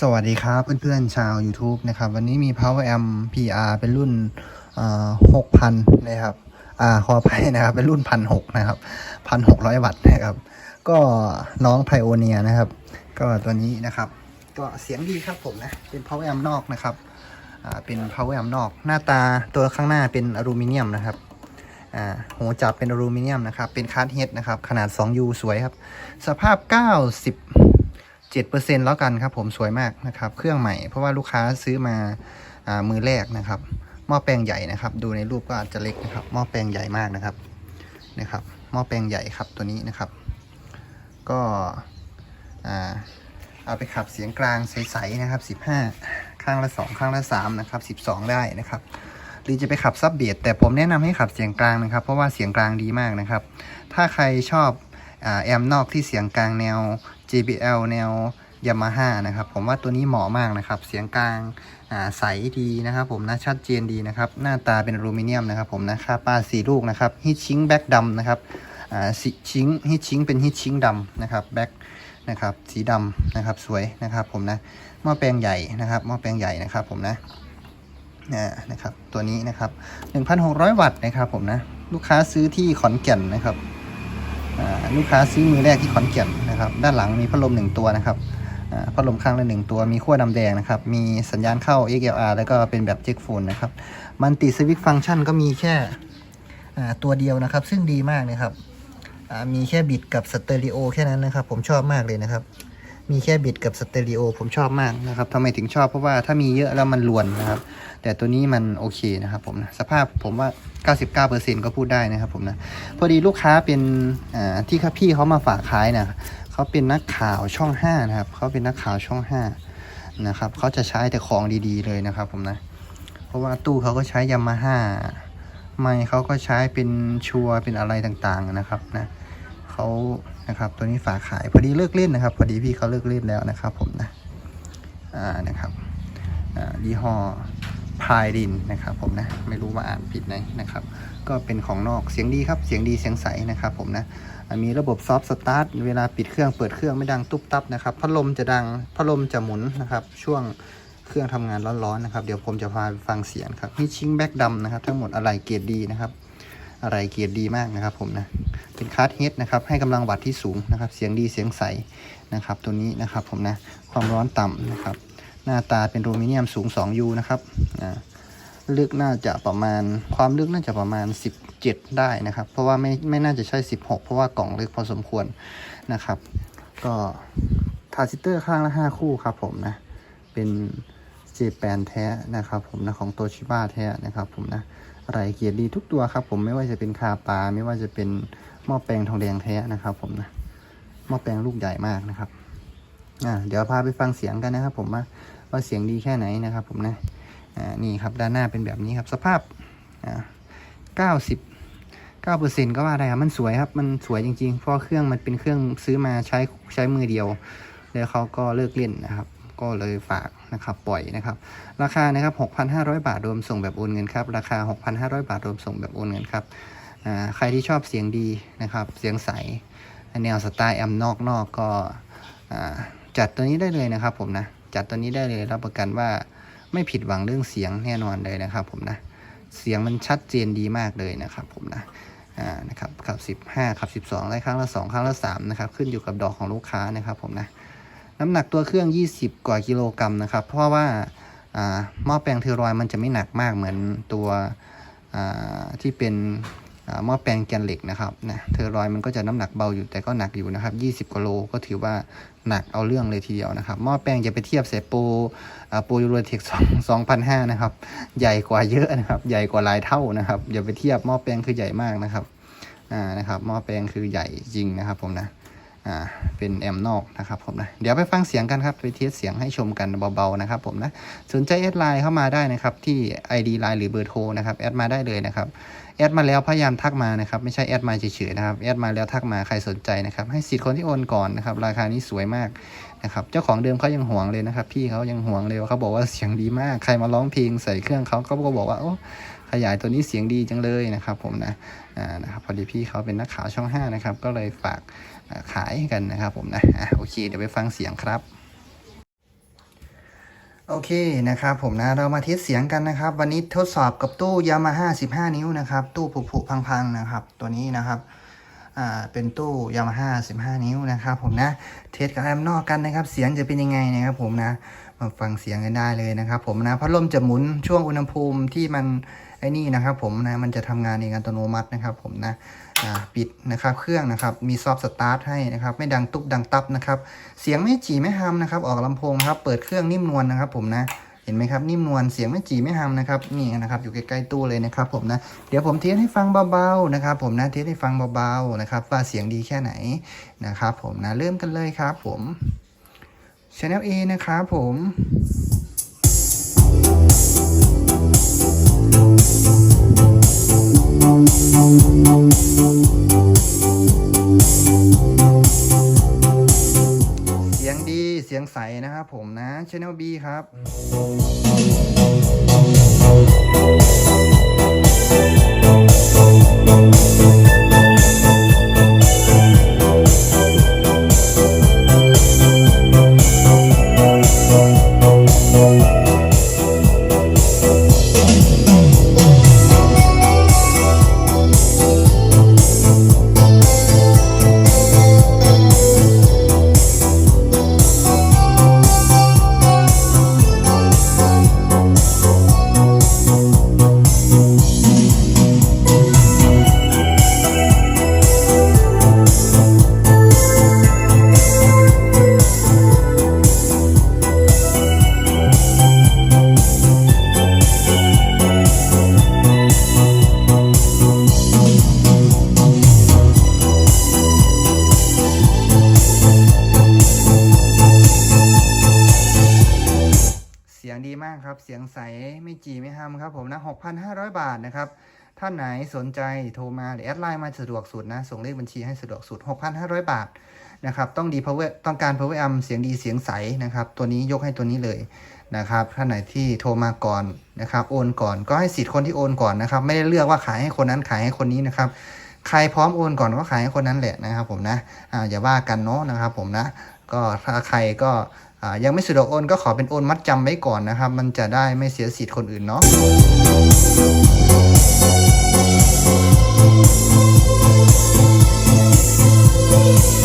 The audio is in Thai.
สวัสดีครับเพื่อนๆชาว YouTube นะครับ วันนี้มี Power Amp PR เป็นรุ่นหกพันนะครับอ่าขออภัยนะครับ เป็นรุ่นพันหกนะครับพันหกร้อยวัตต์นะครับ ก็น้องไพโอเนียนะครับ ก็ตัวนี้นะครับ ก็เสียงดีครับผมนะ เป็น Power Amp นอกนะครับอ่าเป็น Power Amp นอก หน้าตาตัวข้างหน้าเป็นอลูมิเนียมนะครับอ่าหูจับเป็นอลูมิเนียมนะครับ เป็นคาร์ดเฮดนะครับ ขนาด 2U สวยครับ สภาพ 90 7%แล้วกันครับผมสวยมากนะครับ เครื่องใหม่เพราะว่าลูกค้าซื้อมาอ่ามือแรกนะครับหม้อแปลงใหญ่นะครับ ดูในรูปก็อาจจะเล็กนะครับหม้อแปลงใหญ่มากนะครับนะครับหม้อแปลงใหญ่ครับตัวนี้นะครับ ก็อ่าเอาไปขับเสียงกลางใสๆนะครับ 15 ข้างละ 2 ข้างละ3นะครับ 12 ได้นะครับ หรือจะไปขับซับเบียดแต่ผมแนะนำให้ขับเสียงกลางนะครับ เพราะว่าเสียงกลางดีมากนะครับ ถ้าใครชอบอแอมนอกที่เสียงกลางแนว JBL แนว Yamaha นะครับผมว่าตัวนี้เหมาะมากนะครับ เสียงกลางอ่าใสดีนะครับ ผมนะชัดเจนดีนะครับ หน้าตาเป็นอลูมิเนียมนะครับ ผมนะคาป้าสีลูกนะครับฮิชิงแบ็กดำนะครับอ่าสีชิงฮิชิงเป็นฮิชิงดำนะครับแบ็กนะครับสีดำนะครับสวยนะครับ ผมนะหม้อแปลงใหญ่นะครับหม้อแปลงใหญ่นะครับ ผมนะอ่านะครับตัวนี้นะครับ 1,600 วัตต์นะครับ ผมนะลูกค้าซื้อที่ขอนแก่นนะครับอ่าลูกค้าซื้อมือแรกที่ขอนแก่น นะครับ ด้านหลังมีพัดลมหนึ่งตัวนะครับพัดลมข้างละหนึ่งตัวมีขั้วดำแดงนะครับ มีสัญญาณเข้า XLR แล้วก็เป็นแบบเจ็กโฟนนะครับ มันติสวิตฟังก์ชันก็มีแค่ตัวเดียวนะครับ ซึ่งดีมากนะครับ มีแค่บิดกับสเตอริโอแค่นั้นนะครับ ผมชอบมากเลยนะครับ มีแค่บิดกับสเตอริโอผมชอบมากนะครับทำไมถึงชอบเพราะว่าถ้ามีเยอะแล้วมันลวนนะครับ แต่ตัวนี้มันโอเคนะครับผมนะสภาพผมว่า 99%ก็พูดได้นะครับผมนะ พอดีลูกค้าเป็นอ่าที่พี่เขามาฝากขายนะ เขาเป็นนักข่าวช่อง5นะครับเขาเป็นนักข่าวช่อง5นะครับเขาจะใช้แต่ของดีๆเลยนะครับผมนะ เพราะว่าตู้เขาก็ใช้ยามาฮ่าไมค์เขาก็ใช้เป็นชัวร์เป็นอะไรต่างๆนะครับนะเขานะครับตัวนี้ฝากขายพอดีเลิกเล่นนะครับ พอดีพี่เขาเลิกเล่นแล้วนะครับผมนะอ่านะครับอ่ายี่ห้อ พายดินนะครับผมนะไม่รู้ว่าอ่านผิดไหมนะครับ ก็เป็นของนอกเสียงดีครับเสียงดีเสียงใสนะครับผมนะมีระบบซอฟต์สตาร์ทเวลาปิดเครื่องเปิดเครื่องไม่ดังตุ๊บตับนะครับพัดลมจะดังพัดลมจะหมุนนะครับช่วงเครื่องทำงานร้อนๆนะครับเดี๋ยวผมจะพาฟังเสียงครับฮิชิงแบ็กดำนะครับทั้งหมดอะไรเกียรดีนะครับอะไรเกียรดีมากนะครับผมนะเป็นคาร์ดเฮดนะครับให้กำลังวัตต์ที่สูงนะครับเสียงดีเสียงใสนะครับตัวนี้นะครับผมนะความร้อนต่ำนะครับ หน้าตาเป็นอลูมิเนียมสูง 2U นะครับลึกน่าจะประมาณความลึกน่าจะประมาณ 17 ได้นะครับ เพราะว่าไม่ไม่น่าจะใช่ 16 เพราะว่ากล่องลึกพอสมควรนะครับ ก็ทาร์ซิเตอร์ข้างละ 5 คู่ครับผมนะ เป็นเจแปนแท้นะครับผมนะของโตชิบ้าแท้นะครับผมนะอะไรเกียรติดีทุกตัวครับผมไม่ว่าจะเป็นคาปาไม่ว่าจะเป็นหม้อแปลงทองแดงแท้นะครับผมนะหม้อแปลงลูกใหญ่มากนะครับ อ่าเดี๋ยวพาไปฟังเสียงกันนะครับ ผมว่าว่าเสียงดีแค่ไหนนะครับ ผมนะอ่านี่ครับด้านหน้าเป็นแบบนี้ครับ สภาพอ่าเก้าสิบเก้าเปอร์เซ็นก็ว่าได้ครับ มันสวยครับ มันสวยจริงๆ เพราะเครื่องมันเป็นเครื่องซื้อมาใช้ใช้มือเดียว แล้วเขาก็เลิกเล่นนะครับ ก็เลยฝากนะครับ ปล่อยนะครับ ราคานะครับ6,500 บาทรวมส่งแบบโอนเงินครับ ราคา 6,500 บาทรวมส่งแบบโอนเงินครับอ่าใครที่ชอบเสียงดีนะครับ เสียงใส แนวสไตล์แอมนอกนอกก็อ่า จัดตัวนี้ได้เลยนะครับผมนะ จัดตัวนี้ได้เลยรับประกันว่าไม่ผิดหวังเรื่องเสียงแน่นอนเลยนะครับผมนะ เสียงมันชัดเจนดีมากเลยนะครับผมนะอ่านะครับขับ 15ขับ 12ได้ครั้งละ 2 ครั้งละ 3 นะครับ ขึ้นอยู่กับดอกของลูกค้านะครับผมนะ น้ำหนักตัวเครื่อง 20 กว่ากิโลกรัมนะครับ เพราะว่าอ่าหม้อแปลงเทอรอยด์มันจะไม่หนักมากเหมือนตัวอ่าที่เป็นอ่าหม้อแปลงแกนเหล็กนะครับนะเทอรอยด์มันก็จะน้ำหนักเบาอยู่แต่ก็หนักอยู่นะครับ 20กิโลก็ถือว่า หนักเอาเรื่องเลยทีเดียวนะครับ หม้อแปลงจะไปเทียบเสโปรอ่าโปยูโรเทคสองพันห้านะครับ ใหญ่กว่าเยอะนะครับ ใหญ่กว่าหลายเท่านะครับ อย่าไปเทียบหม้อแปลงคือใหญ่มากนะครับ อ่า นะครับ หม้อแปลงคือใหญ่จริงนะครับ ผมนะ อ่า เป็นแอมนอกนะครับผมนะ เดี๋ยวไปฟังเสียงกันครับ ไปเทสเสียงให้ชมกันเบาๆนะครับ ผมนะ สนใจแอดไลน์เข้ามาได้นะครับ ที่ ID ไลน์หรือเบอร์โทรนะครับ แอดมาได้เลยนะครับ แอดมาแล้วพยายามทักมานะครับไม่ใช่แอดมาเฉยๆนะครับแอดมาแล้วทักมาใครสนใจนะครับให้สิทธิ์คนที่โอนก่อนนะครับราคานี้สวยมากนะครับเจ้าของเดิมเขายังห่วงเลยนะครับ พี่เขายังห่วงเลยเขาบอกว่าเสียงดีมากใครมาร้องเพลงใส่เครื่องเขาก็บอกว่าโอ้ขยายตัวนี้เสียงดีจังเลยนะครับผมนะอ่านะครับพอดีพี่เขาเป็นนักข่าวช่อง5นะครับก็เลยฝากขายกันนะครับผมนะโอเคเดี๋ยวไปฟังเสียงครับ โอเคนะครับผมนะเรามาเทสเสียงกันนะครับ วันนี้ทดสอบกับตู้ยามาฮ่า15นิ้วนะครับ ตู้ผุๆพังๆนะครับ ตัวนี้นะครับอ่าเป็นตู้ยามาฮ่า15นิ้วนะครับ ผมนะเทสกับแอมนอกกันนะครับ เสียงจะเป็นยังไงนะครับ ผมนะมาฟังเสียงกันได้เลยนะครับ ผมนะพัดลมจะหมุนช่วงอุณหภูมิที่มันไอ้นี่นะครับ ผมนะมันจะทำงานเองอัตโนมัตินะครับ ผมนะ ปิดนะครับเครื่องนะครับมีซอฟต์สตาร์ทให้นะครับไม่ดังตุ๊บดังตับนะครับเสียงไม่จีไม่ฮัมนะครับออกลำโพงครับเปิดเครื่องนิ่มนวลนะครับผมนะเห็นไหมครับนิ่มนวลเสียงไม่จีไม่ฮัมนะครับนี่นะครับอยู่ใกล้ๆตู้เลยนะครับผมนะเดี๋ยวผมเทสให้ฟังเบาๆนะครับผมนะเทสให้ฟังเบาๆนะครับว่าเสียงดีแค่ไหนนะครับผมนะเริ่มกันเลยครับผม Channel A นะครับผม เสียงดีเสียงใสนะครับผมนะ Channel B ครับ สียงดีมากครับ เสียงใสไม่จีไม่ฮัมครับผมนะ 6,500 บาทนะครับ ท่านไหนสนใจโทรมาหรือแอดไลน์มาสะดวกสุดนะ ส่งเลขบัญชีให้สะดวกสุด 6,500 บาทนะครับ ต้องดี power ต้องการ power amp เสียงดีเสียงใสนะครับ ตัวนี้ยกให้ตัวนี้เลยนะครับ ท่านไหนที่โทรมาก่อนนะครับ โอนก่อนก็ให้สิทธิ์คนที่โอนก่อนนะครับ ไม่ได้เลือกว่าขายให้คนนั้นขายให้คนนี้นะครับใครพร้อมโอนก่อนก็ขายให้คนนั้นแหละนะครับผมนะ อ่าอย่าว่ากันเนาะนะครับผมนะ ก็ถ้าใครก็ ยังไม่สะดวกโอนก็ขอเป็นโอนมัดจำไว้ก่อนนะครับ มันจะได้ไม่เสียสิทธิ์คนอื่นเนาะう。